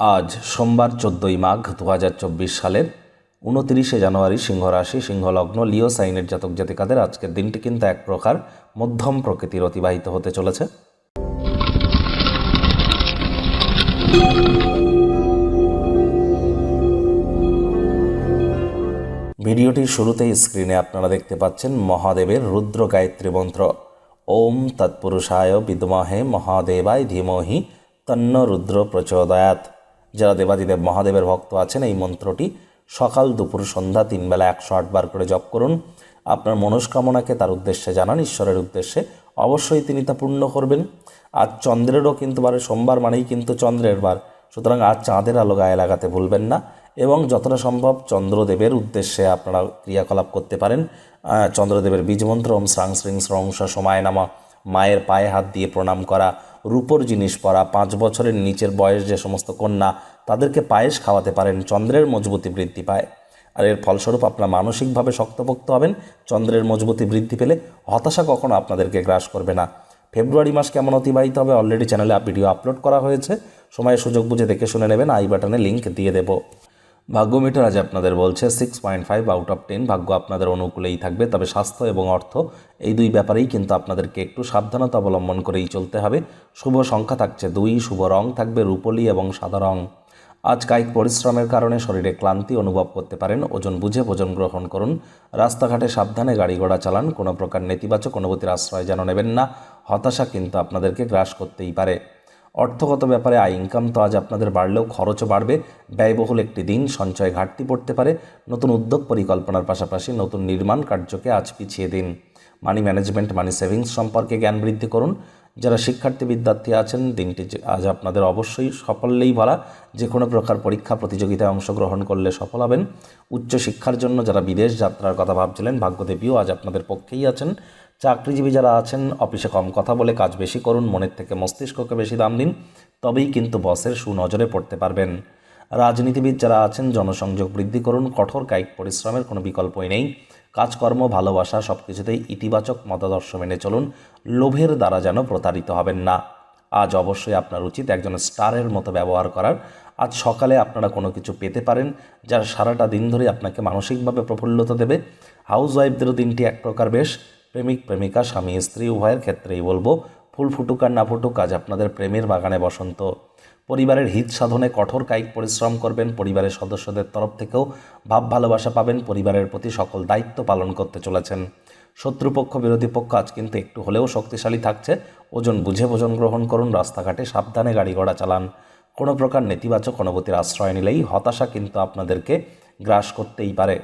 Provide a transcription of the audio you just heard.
আজ সোমবার চোদ্দোই মাঘ দু হাজার চব্বিশ সালের উনতিরিশে জানুয়ারি সিংহ রাশি সিংহ লগ্ন লিও সাইনের জাতক জাতিকাদের আজকের দিনটি কিন্তু এক প্রকার মধ্যম প্রকৃতির অতিবাহিত হতে চলেছে। ভিডিওটির শুরুতেই স্ক্রিনে আপনারা দেখতে পাচ্ছেন মহাদেবের রুদ্র গায়ত্রী মন্ত্র। ওম তৎপুরুষায় বিদ্মহে মহাদেবায় ধীমহি তন্ন রুদ্র প্রচোদয়াত যারা দেবাদিদেব মহাদেবের ভক্ত আছেন, এই মন্ত্রটি সকাল দুপুর সন্ধ্যা তিন বেলা একশো আটবার করে জপ করুন। আপনার মনস্কামনাকে তার উদ্দেশ্যে জানান, ঈশ্বরের উদ্দেশ্যে অবশ্যই তিনি তা পূর্ণ করবেন। আজ চন্দ্রেরও কিন্তু বারে, সোমবার মানেই কিন্তু চন্দ্রের বার। সুতরাং আজ চাঁদের আলো গায়ে লাগাতে ভুলবেন না এবং যতটা সম্ভব চন্দ্রদেবের উদ্দেশ্যে আপনারা ক্রিয়াকলাপ করতে পারেন। চন্দ্রদেবের বীজমন্ত্র, ওম শ্রাং শ্রিং স্রংস সময় নামা। মায়ের পায়ে হাত দিয়ে প্রণাম করা রূপোর জিনিস পরা, পাঁচ বছরের নিচের বয়স যে সমস্ত কন্যা তাদেরকে পায়েস খাওয়াতে পারেন, চন্দ্রের মজবুতি বৃদ্ধি পায়। আর এর ফলস্বরূপ আপনারা মানসিকভাবে শক্তপোক্ত হবেন, চন্দ্রের মজবুতি বৃদ্ধি পেলে হতাশা কখনো আপনাদেরকে গ্রাস করবে না। ফেব্রুয়ারি মাস কেমন অতিবাহিত হবে অলরেডি চ্যানেলে ভিডিও আপলোড করা হয়েছে। সময় সুযোগ বুঝে দেখে শুনে নেবেন, আই বাটনে লিঙ্ক দিয়ে দেবো। ভাগ্য মিটার আজ আপনাদের বলছে six point five out of ten ভাগ্য আপনাদের অনুকূলেই থাকবে, তবে স্বাস্থ্য এবং অর্থ এই দুই ব্যাপারেই কিন্তু আপনাদেরকে একটু সাবধানতা অবলম্বন করেই চলতে হবে। শুভ সংখ্যা থাকছে দুই, শুভ রং থাকবে রূপলি এবং সাদা রং। আজ কায়িক পরিশ্রমের কারণে শরীরে ক্লান্তি অনুভব করতে পারেন, ওজন বুঝে ভোজন গ্রহণ করুন। রাস্তাঘাটে সাবধানে গাড়ি ঘোড়া চালান, কোনো প্রকার নেতিবাচক অনুভূতির আশ্রয় যেন নেবেন না, হতাশা কিন্তু আপনাদেরকে গ্রাস করতেই পারে। অর্থগত ব্যাপারে আয় ইনকাম তো আজ আপনাদের বাড়লেও খরচও বাড়বে। ব্যয়বহুল একটি দিন সঞ্চয় ঘাটতি পড়তে পারে। নতুন উদ্যোগ পরিকল্পনার পাশাপাশি নতুন নির্মাণ কার্যকে আজ পিছিয়ে দিন। মানি ম্যানেজমেন্ট মানি সেভিংস সম্পর্কে জ্ঞান বৃদ্ধি করুন। যারা শিক্ষার্থী, বিদ্যার্থী আছেন, দিনটি আজ আপনাদের অবশ্যই সফললেই ভরা। যে কোনো প্রকার পরীক্ষা, প্রতিযোগিতায় অংশগ্রহণ করলে সফল হবেন। উচ্চ শিক্ষার জন্য যারা বিদেশ যাত্রার কথা ভাবছিলেন, ভাগ্যদেবীও আজ আপনাদের পক্ষেই আছেন। চাকরিজীবী যারা আছেন, অফিসে কম কথা বলে কাজ বেশি করুন, মনের থেকে মস্তিষ্ককে বেশি দাম দিন, তবেই কিন্তু বসের সুনজরে পড়তে পারবেন। রাজনীতিবিদ যারা আছেন, জনসংযোগ বৃদ্ধি করুন, কঠোর কায়িক পরিশ্রমের কোনো বিকল্পই নেই। কাজকর্ম, ভালোবাসা সব কিছুতেই ইতিবাচক মতাদর্শ মেনে চলুন, লোভের দ্বারা যেন প্রতারিত হবেন না। আজ অবশ্যই আপনার উচিত একজন স্টারের মতো ব্যবহার করার। আজ সকালে আপনারা কোনো কিছু পেতে পারেন, যার সারাটা দিন ধরে আপনাকে মানসিকভাবে প্রফুল্লতা দেবে। হাউস ওয়াইফদেরও দিনটি এক প্রকার বেশ। প্রেমিক, প্রেমিকা, স্বামী, স্ত্রী, উভয়ের ক্ষেত্রেই বলব, ফুল ফুটুক আর না ফুটুক, আজ আপনাদের প্রেমের বাগানে বসন্ত। পরিবারের হিত সাধনে কঠোর কায়িক পরিশ্রম করবেন, পরিবারের সদস্যদের তরফ থেকেও ভাব ভালোবাসা পাবেন, পরিবারের প্রতি সকল দায়িত্ব পালন করতে চলেছেন। শত্রুপক্ষ, বিরোধী পক্ষ আজ কিন্তু একটু হলেও শক্তিশালী থাকছে। ওজন বুঝে ভোজন গ্রহণ করুন, রাস্তাঘাটে সাবধানে গাড়ি ঘোড়া চালান। কোনো প্রকার নেতিবাচক অনুভূতির আশ্রয় নিলেই হতাশা কিন্তু আপনাদেরকে গ্রাস করতেই পারে।